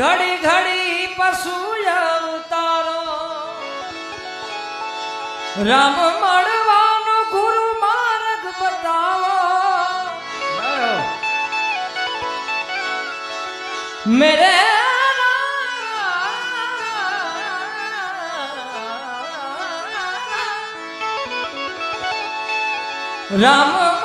ઘડી ઘડી પશુ અવતારો રામ મળવાનો ગુરુ માર્ગ બતાવો. મેરે રામ